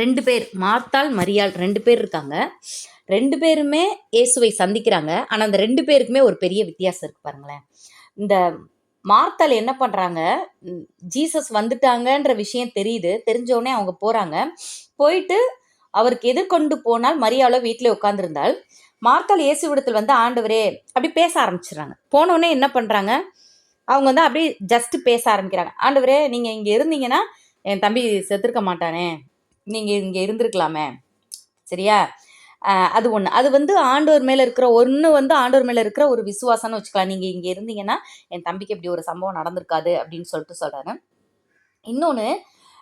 ரெண்டு பேர் மார்த்தாள் மரியாள் ரெண்டு பேர் இருக்காங்க. ரெண்டு பேருமே இயேசுவை சந்திக்கிறாங்க. ஆனால் அந்த ரெண்டு பேருக்குமே ஒரு பெரிய வித்தியாசம் இருக்கு பாருங்களேன். இந்த மார்த்தாள் என்ன பண்ணுறாங்க ஜீசஸ் வந்துட்டாங்கன்ற விஷயம் தெரியுது. தெரிஞ்சோடனே அவங்க போகிறாங்க போயிட்டு அவருக்கு எதிர்கொண்டு போனால் மரியாளோ வீட்டில் உட்காந்துருந்தால் மார்த்தாள் இயேசு விடத்தில் வந்து ஆண்டவரே அப்படி பேச ஆரம்பிச்சிடுறாங்க. போனோடனே என்ன பண்ணுறாங்க அவங்க வந்து அப்படியே ஜஸ்ட் பேச ஆரம்பிக்கிறாங்க. ஆண்டவரே நீங்கள் இங்கே இருந்தீங்கன்னா என் தம்பி செத்துருக்க மாட்டானே. நீங்கள் இங்கே இருந்திருக்கலாமே. சரியா? அது ஒன்று அது வந்து ஆண்டோர் மேலே இருக்கிற ஒன்று வந்து ஆண்டோர் மேலே இருக்கிற ஒரு விசுவாசம்னு வச்சுக்கலாம். நீங்கள் இங்கே இருந்தீங்கன்னா என் தம்பிக்கு இப்படி ஒரு சம்பவம் நடந்திருக்காது அப்படின்னு சொல்லிட்டு சொல்கிறாரு இன்னொன்று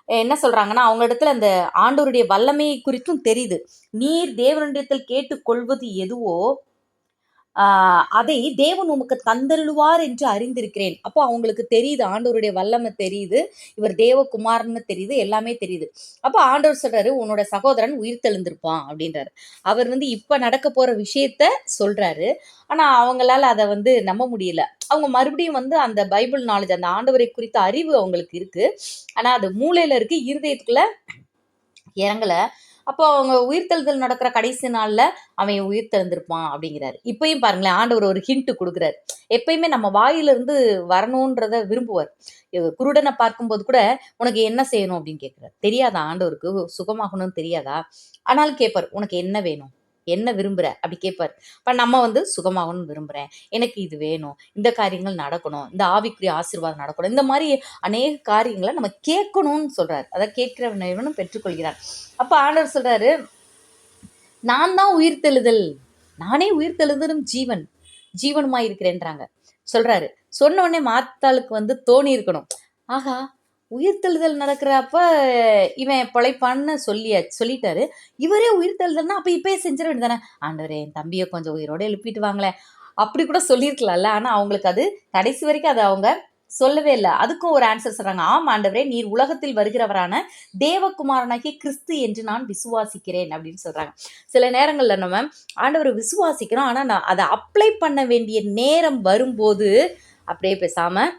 என்ன சொல்கிறாங்கன்னா அவங்க இடத்துல அந்த ஆண்டோருடைய வல்லமை குறித்தும் தெரியுது. நீர் தேவனிடத்தில் கேட்டுக்கொள்வது எதுவோ அதை தேவன் உமக்கு தந்தருள்வார் என்று அறிந்திருக்கிறேன். அப்போ அவங்களுக்கு தெரியுது ஆண்டவருடைய வல்லமை தெரியுது இவர் தேவகுமார்னு தெரியுது எல்லாமே தெரியுது. அப்போ ஆண்டவர் சொல்றாரு உன்னோட சகோதரன் உயிர் தெழுந்திருப்பான் அப்படின்றாரு. அவர் வந்து இப்ப நடக்க போற விஷயத்த சொல்றாரு. ஆனா அவங்களால அதை வந்து நம்ப முடியல. அவங்க மறுபடியும் வந்து அந்த பைபிள் நாலேஜ் அந்த ஆண்டவரை குறித்த அறிவு அவங்களுக்கு இருக்கு. ஆனா அது மூளையில இருக்கு இருதயத்துக்குள்ள இறங்கலை. அப்போ அவங்க உயிர்த்தெழுதல் நடக்கிற கடைசி நாளில் அவன் உயிர் தெழுந்திருப்பான் அப்படிங்கிறாரு. இப்பயும் பாருங்களேன் ஆண்டவர் ஒரு ஹிண்ட் கொடுக்குறாரு. எப்பயுமே நம்ம வாயிலிருந்து வரணுன்றத விரும்புவார். குருடனை பார்க்கும்போது கூட உனக்கு என்ன செய்யணும் அப்படின்னு கேட்குறாரு. தெரியாதா ஆண்டவருக்கு? சுகமாகணும்னு தெரியாதா? ஆனாலும் கேட்பார் உனக்கு என்ன வேணும்? என்ன விரும்புகிற அப்படி கேட்பார் இப்போ நம்ம வந்து சுகமாகணும்னு விரும்புகிறேன் எனக்கு இது வேணும். இந்த காரியங்கள் நடக்கணும். இந்த ஆவிக்குரிய ஆசீர்வாதம் நடக்கணும். இந்த மாதிரி அநேக காரியங்களை நம்ம கேட்கணும்னு சொல்கிறார் அதை கேட்கிறவனும் பெற்றுக்கொள்கிறார். அப்போ ஆண்டவர் சொல்கிறாரு நான் தான் உயிர் தெழுதல். நானே உயிர் தெழுதலும் ஜீவன். ஜீவனுமாய் இருக்கிறேன்றாங்க சொல்கிறாரு சொன்ன உடனே மாத்தாளுக்கு வந்து தோணி இருக்கணும் ஆகா உயிர்த்தெழுதல் நடக்கிறப்ப இவன் பிழைப்பான்னு சொல்லியா சொல்லிட்டாரு. இவரே உயிர்த்தெழுதல்னா அப்போ இப்பயே செஞ்சிட வேண்டியதானே ஆண்டவரே என் தம்பியை கொஞ்சம் உயிரோட எழுப்பிட்டு வாங்களேன். அப்படி கூட சொல்லியிருக்கலாம்ல ஆனால் அவங்களுக்கு அது கடைசி வரைக்கும் அது அவங்க சொல்லவே இல்லை. அதுக்கும் ஒரு ஆன்சர் சொல்றாங்க. ஆம் ஆண்டவரே நீர் உலகத்தில் வருகிறவரான தேவகுமாரனாகிய கிறிஸ்து என்று நான் விசுவாசிக்கிறேன் அப்படின்னு சொல்றாங்க. சில நேரங்களில் நம்ம ஆண்டவரை விசுவாசிக்கிறோம். ஆனால் நான் அதை அப்ளை பண்ண வேண்டிய நேரம் வரும்போது அப்படியே பேசாமல்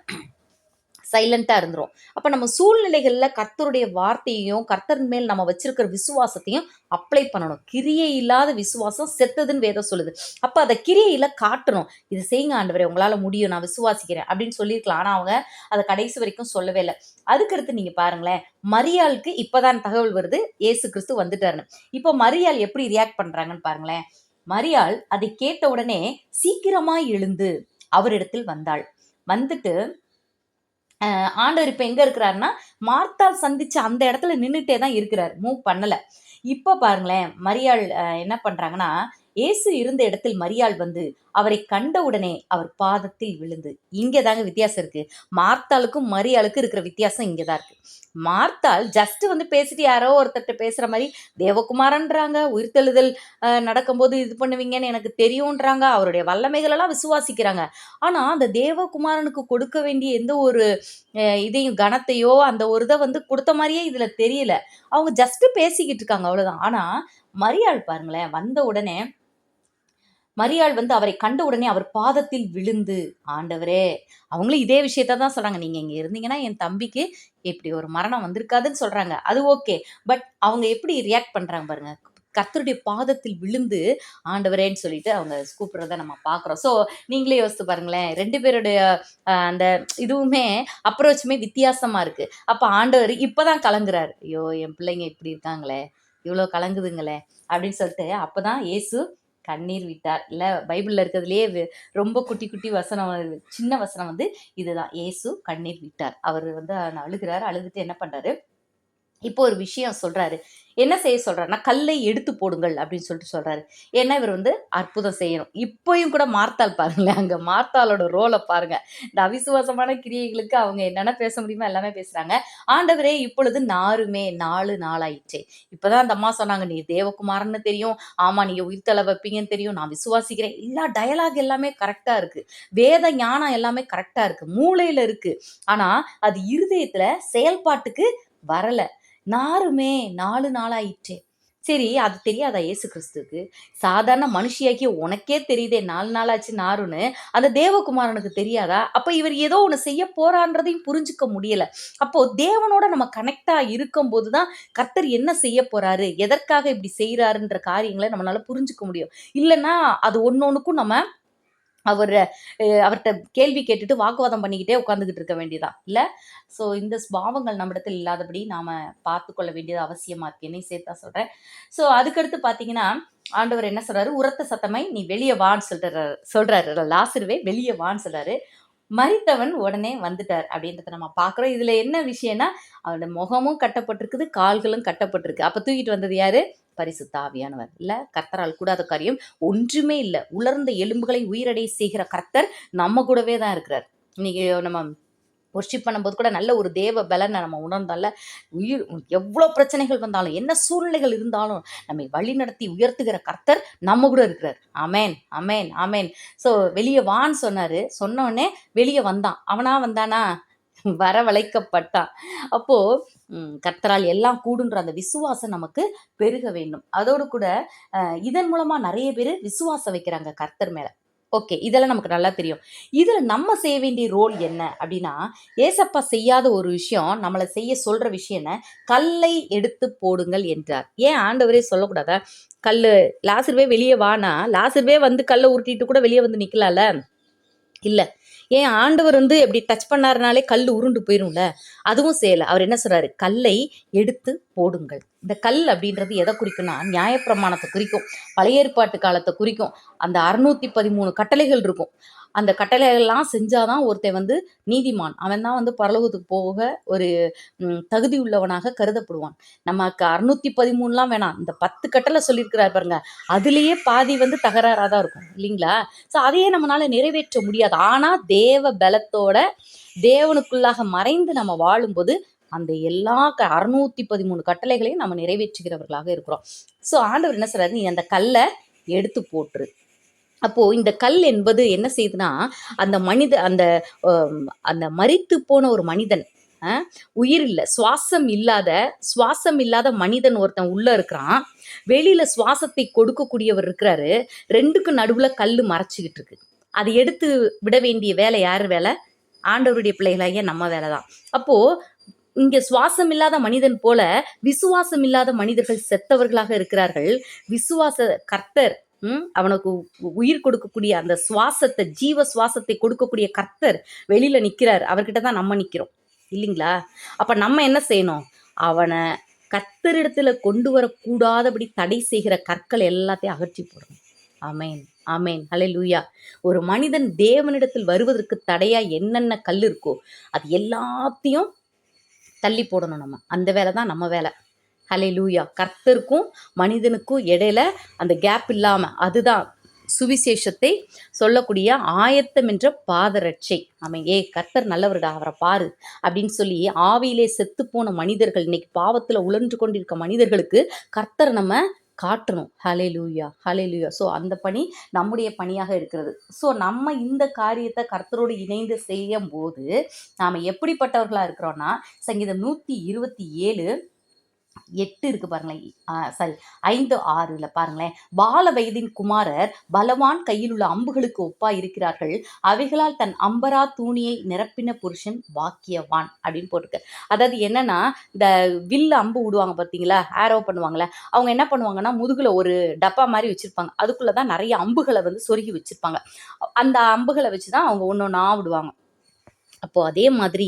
சைலண்ட்டாக இருந்துரும். அப்போ நம்ம சூழ்நிலைகளில் கர்த்தருடைய வார்த்தையையும் கர்த்தர் மேல் நம்ம வச்சிருக்கிற விசுவாசத்தையும் அப்ளை பண்ணணும். கிரியை இல்லாத விசுவாசம் செத்ததுன்னு வேதம் சொல்லுது. அப்போ அதை கிரியையில் காட்டணும். இது செய்யுங்க ஆண்டவரே உங்களால் முடியும் நான் விசுவாசிக்கிறேன் அப்படின்னு சொல்லியிருக்கலாம். ஆனால் அவங்க அதை கடைசி வரைக்கும் சொல்லவே இல்லை. அதுக்கடுத்து நீங்கள் பாருங்களேன் மரியாளுக்கு இப்போதான் தகவல் வருது. ஏசு கிறிஸ்து வந்துட்டாருன்னு. இப்போ மரியாள் எப்படி ரியாக்ட் பண்ணுறாங்கன்னு பாருங்களேன். மரியாள் அதை கேட்ட உடனே சீக்கிரமாய் எழுந்து அவரிடத்தில் வந்தாள். வந்துட்டு ஆண்டவர் இப்போ எங்க இருக்கிறாருன்னா மார்த்தால் சந்திச்ச அந்த இடத்துல நின்றுட்டே தான் இருக்கிறார். மூவ் பண்ணலை. இப்போ பாருங்களேன் மரியாள் அஹ், என்ன பண்றாங்கன்னா இயேசு இருந்த இடத்தில் மரியாள் வந்து அவரை கண்ட உடனே அவர் பாதத்தில் விழுந்து. இங்கே தாங்க வித்தியாசம் இருக்கு. மார்த்தாளுக்கும் மரியாளுக்கும் இருக்கிற வித்தியாசம் இங்கே தான் இருக்கு. மார்த்தாள் ஜஸ்ட் வந்து பேசிட்டு யாரோ ஒருத்தர்கிட்ட பேசுற மாதிரி தேவகுமாரன்றாங்க உயிர்த்தெழுதல் அஹ், நடக்கும்போது இது பண்ணுவீங்கன்னு எனக்கு தெரியும்ன்றாங்க. அவருடைய வல்லமைகளெல்லாம் விசுவாசிக்கிறாங்க. ஆனா அந்த தேவகுமாரனுக்கு கொடுக்க வேண்டிய எந்த ஒரு இதையும் கனத்தையோ அந்த ஒரு இதை வந்து கொடுத்த மாதிரியே இதுல தெரியல. அவங்க ஜஸ்ட் பேசிக்கிட்டு இருக்காங்க அவ்வளவுதான். ஆனா மரியாள் பாருங்களேன் வந்த உடனே மரியாள் வந்து அவரை கண்ட உடனே அவர் பாதத்தில் விழுந்து ஆண்டவரே அவங்களும் இதே விஷயத்த தான் சொல்றாங்க. நீங்க இங்க இருந்தீங்கன்னா என் தம்பிக்கு இப்படி ஒரு மரணம் வந்திருக்காதுன்னு சொல்றாங்க. அது ஓகே. பட் அவங்க எப்படி ரியாக்ட் பண்றாங்க பாருங்க. கத்தருடைய பாதத்தில் விழுந்து ஆண்டவரேன்னு சொல்லிட்டு அவங்க கூப்பிடுறத நம்ம பார்க்குறோம். ஸோ நீங்களே யோசித்து பாருங்களேன். ரெண்டு பேருடைய அந்த இதுவுமே அப்ரோச்சுமே வித்தியாசமா இருக்கு. அப்போ ஆண்டவர் இப்போதான் கலங்குறாரு. ஐயோ என் பிள்ளைங்க இப்படி இருக்காங்களே. இவ்வளோ கலங்குதுங்களே. அப்படின்னு சொல்லிட்டு அப்பதான் இயேசு கண்ணீர் விட்டார். இல்லை பைபிளில் இருக்கிறதுலே ரொம்ப குட்டி குட்டி வசனம் சின்ன வசனம் வந்து இதுதான். இயேசு கண்ணீர் விட்டார். அவர் வந்து அழுகிறார். அழுதுட்டு என்ன பண்றாரு? இப்போ ஒரு விஷயம் சொல்கிறாரு என்ன செய்ய சொல்கிறாருன்னா கல்லை எடுத்து போடுங்கள் அப்படின்னு சொல்லிட்டு சொல்கிறாரு ஏன்னா இவர் வந்து அற்புதம் செய்யணும். இப்போயும் கூட மார்த்தாள் பாருங்களேன். அங்கே மார்த்தாலோட ரோலை பாருங்கள் இந்த அவிசுவாசமான கிரியைகளுக்கு அவங்க என்னென்ன பேச முடியுமோ எல்லாமே பேசுகிறாங்க ஆண்டவரே இப்பொழுது நாருமே நாலு நாளாயிற்றே. இப்பதான் அந்த அம்மா சொன்னாங்க நீ தேவகுமாரன்னு தெரியும். ஆமாம் நீங்க உயிர்த்தலை வைப்பீங்கன்னு தெரியும். நான் விசுவாசிக்கிறேன். எல்லா டயலாக் எல்லாமே கரெக்டாக இருக்குது வேத ஞானம் எல்லாமே கரெக்டாக இருக்குது மூளையில் இருக்குது ஆனால் அது இருதயத்தில் செயல்பாட்டுக்கு வரலை. நாருமே நாலு நாளாயிற்று. சரி அது தெரியாதா இயேசு கிறிஸ்துக்கு சாதாரண மனுஷியாக்கி உனக்கே தெரியுதே நாலு நாளாச்சு நாருன்னு. அந்த தேவகுமாரனுக்கு தெரியாதா? அப்போ இவர் ஏதோ ஒன்று செய்ய போறான்றதையும் புரிஞ்சுக்க முடியல. அப்போ தேவனோட நம்ம கனெக்டாக இருக்கும் போதுதான் கர்த்தர் என்ன செய்ய போறாரு? எதற்காக இப்படி செய்கிறாருன்ற காரியங்களை நம்மளால புரிஞ்சுக்க முடியும். இல்லைன்னா அது ஒன்று ஒன்றுக்கும் நம்ம அவர் அவர்கிட்ட கேள்வி கேட்டுட்டு வாக்குவாதம் பண்ணிக்கிட்டே உட்காந்துக்கிட்டு இருக்க வேண்டியதா? இல்லை? ஸோ இந்த பாவங்கள் நம்மிடத்தில் இல்லாதபடி நாம் பார்த்து கொள்ள வேண்டியது அவசியமாக இருக்கு. சேர்த்தா சொல்கிறேன் ஸோ அதுக்கடுத்து பார்த்தீங்கன்னா ஆண்டவர் என்ன சொல்கிறாரு உரத்த சத்தமை நீ வெளியே வான்னு சொல்றாரு சொல்கிறாரு லாசிருவே வெளியே வான்னு சொல்கிறாரு மறித்தவன் உடனே வந்துட்டார். அப்படின்றத நம்ம பார்க்குறோம். இதில் என்ன விஷயம்னா அவனோட முகமும் கட்டப்பட்டிருக்குது கால்களும் கட்டப்பட்டிருக்கு. அப்போ தூக்கிட்டு வந்தது யாரு? பரிசு தாவியானவர். இல்ல கர்த்தரால் கூடாத காரியம் ஒன்றுமே இல்லை. உலர்ந்த எலும்புகளை உயிரடை செய்கிற கர்த்தர் நம்ம கூடவே தான் இருக்கிறார். இன்னைக்கு நம்ம ஒர்ஷிப் பண்ணும்போது கூட நல்ல ஒரு தேவ பலனை நம்ம உணர்ந்தால உயிர் எவ்வளோ பிரச்சனைகள் வந்தாலும் என்ன சூழ்நிலைகள் இருந்தாலும் நம்மை வழி நடத்தி உயர்த்துகிற கர்த்தர் நம்ம கூட இருக்கிறார். அமேன் அமேன் அமேன் ஸோ வெளியே வான்னு சொன்னார். சொன்னோடனே வெளியே வந்தான். அவனா வந்தானா? வரவழைக்கப்பட்டான். அப்போ கர்த்தரால் எல்லாம் கூடுன்ற அந்த விசுவாசம் நமக்கு பெருக வேண்டும். அதோடு கூட இதன் மூலமா நிறைய பேர் விசுவாசம் வைக்கிறாங்க கர்த்தர் மேல. ஓகே இதெல்லாம் நமக்கு நல்லா தெரியும். இதில் நம்ம செய்ய வேண்டிய ரோல் என்ன அப்படின்னா ஏசப்பா செய்யாத ஒரு விஷயம் நம்மளை செய்ய சொல்கிற விஷயம் என்ன? கல்லை எடுத்து போடுங்கள் என்றார். ஏன் ஆண்டவரே சொல்லக்கூடாதா? கல் லாசர்வே வெளியே வானா? லாசர்வே வந்து கல்லை உருட்டிட்டு கூட வெளியே வந்து நிக்கலாம்ல? இல்லை. ஏன் ஆண்டவர் வந்து எப்படி டச் பண்ணாருனாலே கல் உருண்டு போயிரும்ல? அதுவும் செய்யல. அவர் என்ன சொல்றாரு? கல்லை எடுத்து போடுங்கள். இந்த கல் அப்படின்றது எதை குறிக்கும்னா நியாயப்பிரமாணத்தை குறிக்கும். பழைய ஏற்பாட்டு காலத்தை குறிக்கும். அந்த அறுநூத்தி பதிமூணு கட்டளைகள் இருக்கும். அந்த கட்டளைகள்லாம் செஞ்சாதான் ஒருத்தன் வந்து நீதிமான். அவன் தான் வந்து பரலோகத்துக்கு போக ஒரு தகுதி உள்ளவனாக கருதப்படுவான். நமக்கு அறுநூத்தி பதிமூணுலாம் வேணாம். இந்த பத்து கட்டளை சொல்லியிருக்கிறார் பாருங்க. அதுலேயே பாதி வந்து தகராறாக தான் இருக்கும். இல்லைங்களா? ஸோ அதையே நம்மளால நிறைவேற்ற முடியாது. ஆனால் தேவ பலத்தோட தேவனுக்குள்ளாக மறைந்து நம்ம வாழும்போது அந்த எல்லா க அறுநூத்தி பதிமூணு கட்டளைகளையும் நம்ம நிறைவேற்றுகிறவர்களாக இருக்கிறோம். ஸோ ஆண்டவர் என்ன சொல்றாரு? நீ அந்த கல்லை எடுத்து போட்டுரு. அப்போது இந்த கல் என்பது என்ன செய்யுதுன்னா அந்த மனித அந்த அந்த மறித்து போன ஒரு மனிதன் உயிர் இல்லை சுவாசம் இல்லாத சுவாசம் இல்லாத மனிதன் ஒருத்தன் உள்ள இருக்கிறான். வெளியில சுவாசத்தை கொடுக்கக்கூடியவர் இருக்கிறாரு. ரெண்டுக்கு நடுவுல கல் மறைச்சிக்கிட்டு இருக்கு. அதை எடுத்து விட வேண்டிய வேலை யார் வேலை? ஆண்டவருடைய பிள்ளைகளாகிய நம்ம வேலை தான். அப்போ இங்க சுவாசம் இல்லாத மனிதன் போல விசுவாசம் இல்லாத மனிதர்கள் செத்தவர்களாக இருக்கிறார்கள். விசுவாச கர்த்தர் அவனுக்கு உ- உயிர் கொடுக்கக்கூடிய அந்த சுவாசத்தை ஜீவ சுவாசத்தை கொடுக்கக்கூடிய கர்த்தர் வெளியில நிக்கிறார். அவர்கிட்ட தான் நம்ம நிக்கிறோம். இல்லைங்களா? அப்ப நம்ம என்ன செய்யணும்? அவனை கத்தரிடத்துல கொண்டு வரக்கூடாதபடி தடை செய்கிற கற்கள் எல்லாத்தையும் அகற்றி போடணும். ஆமென். ஹலே லூயா ஒரு மனிதன் தேவனிடத்தில் வருவதற்கு தடையா என்னென்ன கல் இருக்கோ அது எல்லாத்தையும் தள்ளி போடணும் நம்ம. அந்த வேலை தான் நம்ம வேலை. ஹலே லூயா கர்த்தருக்கும் மனிதனுக்கும் இடையில அந்த கேப் இல்லாம அதுதான் சுவிசேஷத்தை சொல்லக்கூடிய ஆயத்தம் என்ற பாதரட்சை. அவன் ஏ கர்த்தர் நல்லவருடா அவரை பாரு அப்படின்னு சொல்லி ஆவியிலே செத்து போன மனிதர்கள் இன்னைக்கு பாவத்தில் உழன்று கொண்டிருக்க மனிதர்களுக்கு கர்த்தர் நம்ம காட்டணும். ஹலே லூயா ஹலே லூயா ஸோ அந்த பணி நம்முடைய பணியாக இருக்கிறது. ஸோ நம்ம இந்த காரியத்தை கர்த்தரோடு இணைந்து செய்யும் போது நாம் எப்படிப்பட்டவர்களாக இருக்கிறோன்னா சங்கீதம் நூற்றி இருபத்தி ஏழு எட்டு இருக்கு பாருங்களேன். சாரி ஐந்து ஆறில் பாருங்களேன். பால வயதின் குமாரர் பலவான் கையில் உள்ள அம்புகளுக்கு ஒப்பா இருக்கிறார்கள். அவைகளால் தன் அம்பரா தூணியை நிரப்பின புருஷன் வாக்கியவான் அப்படின்னு போட்டிருக்கு. அதாவது என்னன்னா இந்த வில்லு அம்பு விடுவாங்க பார்த்தீங்களா? ஆரோ பண்ணுவாங்கல்ல. அவங்க என்ன பண்ணுவாங்கன்னா முதுகுல ஒரு டப்பா மாதிரி வச்சிருப்பாங்க. அதுக்குள்ளே தான் நிறைய அம்புகளை வந்து சொருகி வச்சிருப்பாங்க. அந்த அம்புகளை வச்சு தான் அவங்க ஒன்று ஒன்றா விடுவாங்க அப்போ அதே மாதிரி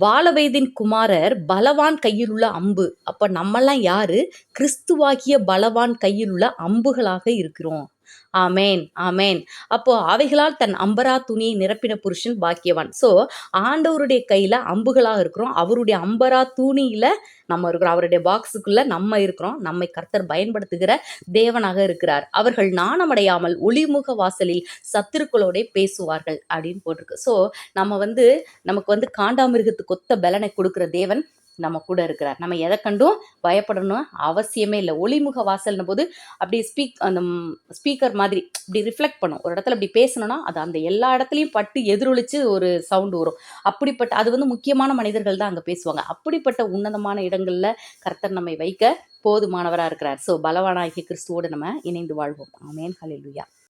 பாலவயதின் குமாரர் பலவான் கையில் உள்ள அம்பு. அப்ப நம்மெல்லாம் யாரு? கிறிஸ்துவாகிய பலவான் கையில் உள்ள அம்புகளாக இருக்கிறோம். ஆமேன் ஆமேன். அப்போ அவைகளால் தன் அம்பரா துணியை நிரப்பின புருஷன் பாக்கியவான். ஸோ ஆண்டவருடைய கையில அம்புகளாக இருக்கிறோம். அவருடைய அம்பரா துணியில நம்ம இருக்கிறோம். அவருடைய பாக்ஸுக்குள்ள நம்ம இருக்கிறோம். நம்மை கர்த்தர் பயன்படுத்துகிற தேவனாக இருக்கிறார். அவர்கள் நாணமடையாமல் ஒளிமுக வாசலில் சத்துருக்களோட பேசுவார்கள் அப்படின்னு போட்டிருக்கு. ஸோ நம்ம வந்து நமக்கு வந்து காண்டாமிருகத்துக்கு ஒத்த பலனை கொடுக்கிற தேவன் நம்ம கூட இருக்கிறார். நம்ம எதை கண்டும் பயப்படணும் அவசியமே இல்லை. ஒளிமுக வாசல்னும் போது அப்படி ஸ்பீக் அந்த ஸ்பீக்கர் மாதிரி இப்படி ரிஃப்ளெக்ட் பண்ணும். ஒரு இடத்துல இப்படி பேசணும்னா அது அந்த எல்லா இடத்துலையும் பட்டு எதிரொலிச்சு ஒரு சவுண்டு வரும். அப்படிப்பட்ட அது வந்து முக்கியமான மனிதர்கள் தான் அங்கே பேசுவாங்க. அப்படிப்பட்ட உன்னதமான இடங்களில் கர்த்தர் நம்மை வைக்க போதுமானவராக இருக்கிறார். ஸோ பலவானாகிய கிறிஸ்துவோடு நம்ம இணைந்து வாழ்வோம். ஆமேன். ஹalleluya.